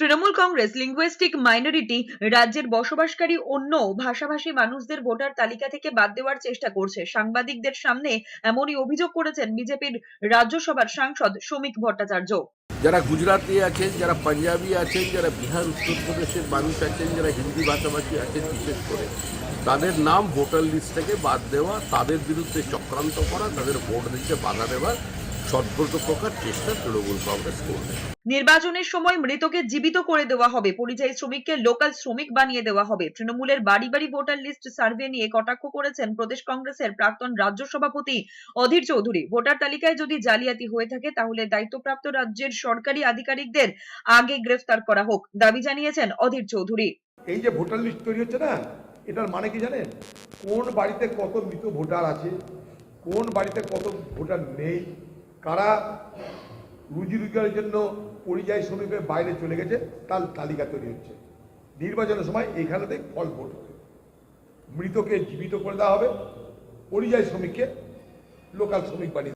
Trinamool Congress linguistic minority রাজ্যের বসবাসকারী অন্য ভাষাভাষী মানুষদের ভোটার তালিকা থেকে বাদ দেওয়ার চেষ্টা করছে। সাংবাদিকদের সামনে এমনই অভিযোগ করেছেন বিজেপির রাজ্যসভার সাংসদ শ্রমিক ভট্টাচার্য। যারা গুজরাটি আছেন, যারা পাঞ্জাবি আছেন, যারা বিহার উত্তরপ্রদেশের মানুষ আছেন, যারা হিন্দি ভাষাভাষী আছেন বিশেষ করে, তাদের নাম ভোটার লিস্ট থেকে বাদ দেওয়া, তাদের বিরুদ্ধে চক্রান্ত করা, তাদের ভোট দিতে বাধা দেওয়ার সর্বত প্রকার চেষ্টা তৃণমূল কংগ্রেস করবে। নির্বাচনের সময় মৃতকে জীবিত করে দেওয়া হবে। পরিযায়ী শ্রমিককে লোকাল শ্রমিক বানিয়ে দেওয়া হবে। তৃণমূলের বাড়ি বাড়ি ভোটার লিস্ট সার্ভে নিয়ে কটাক্ষ করেছেন প্রদেশ কংগ্রেসের প্রাক্তন রাজ্য সভাপতি অধীর চৌধুরী। ভোটার তালিকায় যদি জালিয়াতি হয়ে থাকে তাহলে দায়িত্বপ্রাপ্ত রাজ্যের সরকারি আধিকারিকদের আগে গ্রেফতার করা হোক দাবি জানিয়েছেন অধীর চৌধুরী। এই যে ভোটার লিস্ট তৈরি হচ্ছে না এটার মানে কি জানেন? কোন বাড়িতে কত মৃত ভোটার আছে কোন বাড়িতে কত ভোটার নেই কারা রুজি রোজগারের জন্য পরিযায়ী শ্রমিকের বাইরে চলে গেছে, তার তালিকা তৈরি হচ্ছে। নির্বাচনের সময় এইখানেতে ফল ভোট হবে। মৃতকে জীবিত করে দেওয়া হবে, পরিযায়ী শ্রমিককে লোকাল শ্রমিক বানিয়ে